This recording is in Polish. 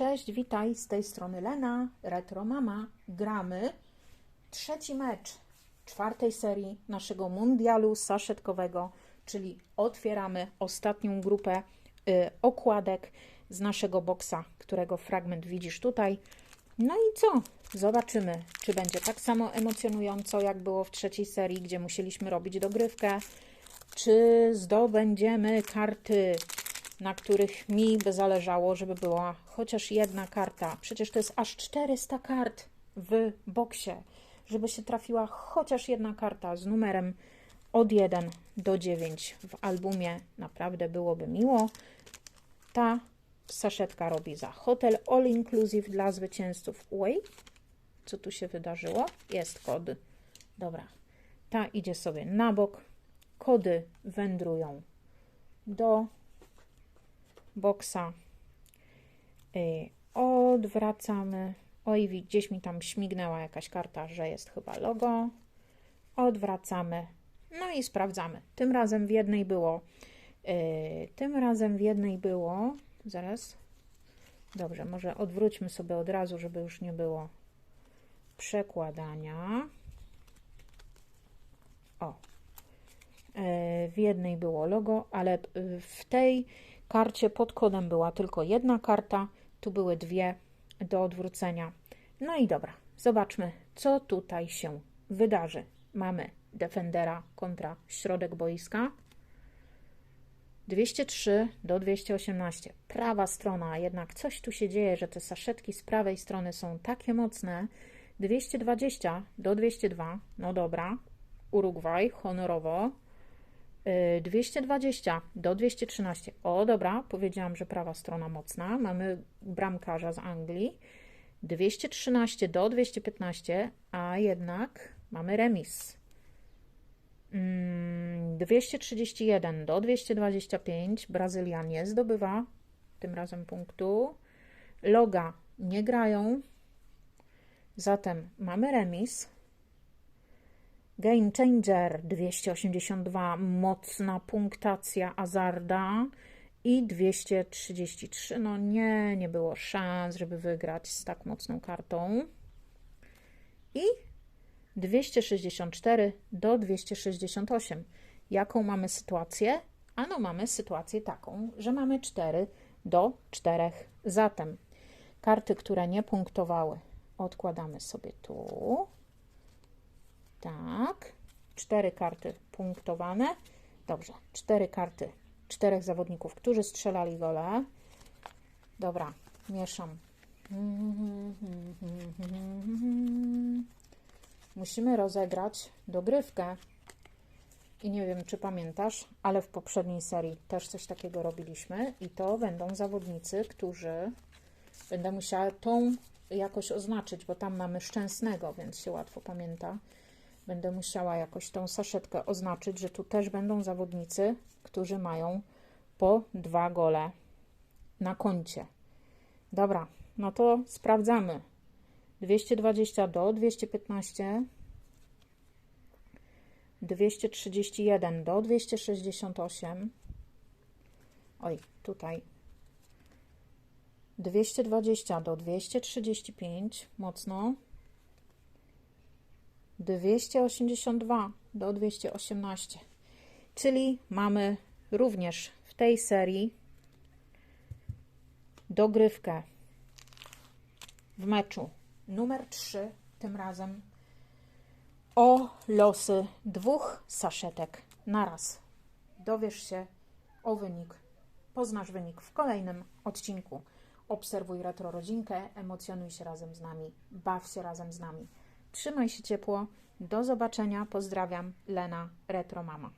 Cześć, witaj, z tej strony Lena, Retro Mama. Gramy trzeci mecz czwartej serii naszego mundialu saszetkowego, czyli otwieramy ostatnią grupę y, okładek z naszego boksa, którego fragment widzisz tutaj. No i co? Zobaczymy, czy będzie tak samo emocjonująco, jak było w trzeciej serii, gdzie musieliśmy robić dogrywkę, czy zdobędziemy karty na których mi by zależało, żeby była chociaż jedna karta. Przecież to jest aż 400 kart w boksie, żeby się trafiła chociaż jedna karta z numerem od 1 do 9 w albumie. Naprawdę byłoby miło. Ta saszetka robi za hotel all inclusive dla zwycięzców. Oj, co tu się wydarzyło? Jest kod. Dobra, ta idzie sobie na bok. Kody wędrują do boksa. Y, odwracamy. Oj, gdzieś mi tam śmignęła jakaś karta, że jest chyba logo. Odwracamy. No i sprawdzamy. Tym razem w jednej było. Y, tym razem w jednej było. Zaraz. Dobrze, może odwróćmy sobie od razu, żeby już nie było przekładania. O. Y, w jednej było logo, ale w tej karcie pod kodem była tylko jedna karta, tu były dwie do odwrócenia. No i dobra, zobaczmy, co tutaj się wydarzy. Mamy Defendera kontra środek boiska. 203 do 218. Prawa strona, jednak coś tu się dzieje, że te saszetki z prawej strony są takie mocne. 220 do 202. No dobra. Urugwaj, honorowo. 220 y, do 213. O, dobra, powiedziałam, że prawa strona mocna. Mamy bramkarza z Anglii. 213 do 215, a jednak mamy remis. 231 mm, do 225. Brazylia nie zdobywa tym razem punktu. Loga nie grają. Zatem mamy remis. Game Changer 282, mocna punktacja Azarda i 233. No nie, nie było szans, żeby wygrać z tak mocną kartą. I 264 do 268. Jaką mamy sytuację? Ano mamy sytuację taką, że mamy 4 do 4. Zatem karty, które nie punktowały, odkładamy sobie tu. Tak. Cztery karty punktowane. Dobrze. Cztery karty. Czterech zawodników, którzy strzelali gole. Dobra. Mieszam. Musimy rozegrać dogrywkę. I nie wiem, czy pamiętasz, ale w poprzedniej serii też coś takiego robiliśmy. I to będą zawodnicy, którzy będę musiała tą jakoś oznaczyć, bo tam mamy szczęsnego, więc się łatwo pamięta. Będę musiała jakoś tą saszetkę oznaczyć, że tu też będą zawodnicy, którzy mają po dwa gole na koncie. Dobra, no to sprawdzamy. 220 do 215, 231 do 268. Oj, tutaj 220 do 235, mocno. 282 do 218. Czyli mamy również w tej serii dogrywkę w meczu numer 3, tym razem o losy dwóch saszetek na raz. Dowiesz się o wynik, poznasz wynik w kolejnym odcinku. Obserwuj retro rodzinkę, emocjonuj się razem z nami, baw się razem z nami. Trzymaj się ciepło. Do zobaczenia. Pozdrawiam. Lena Retro Mama.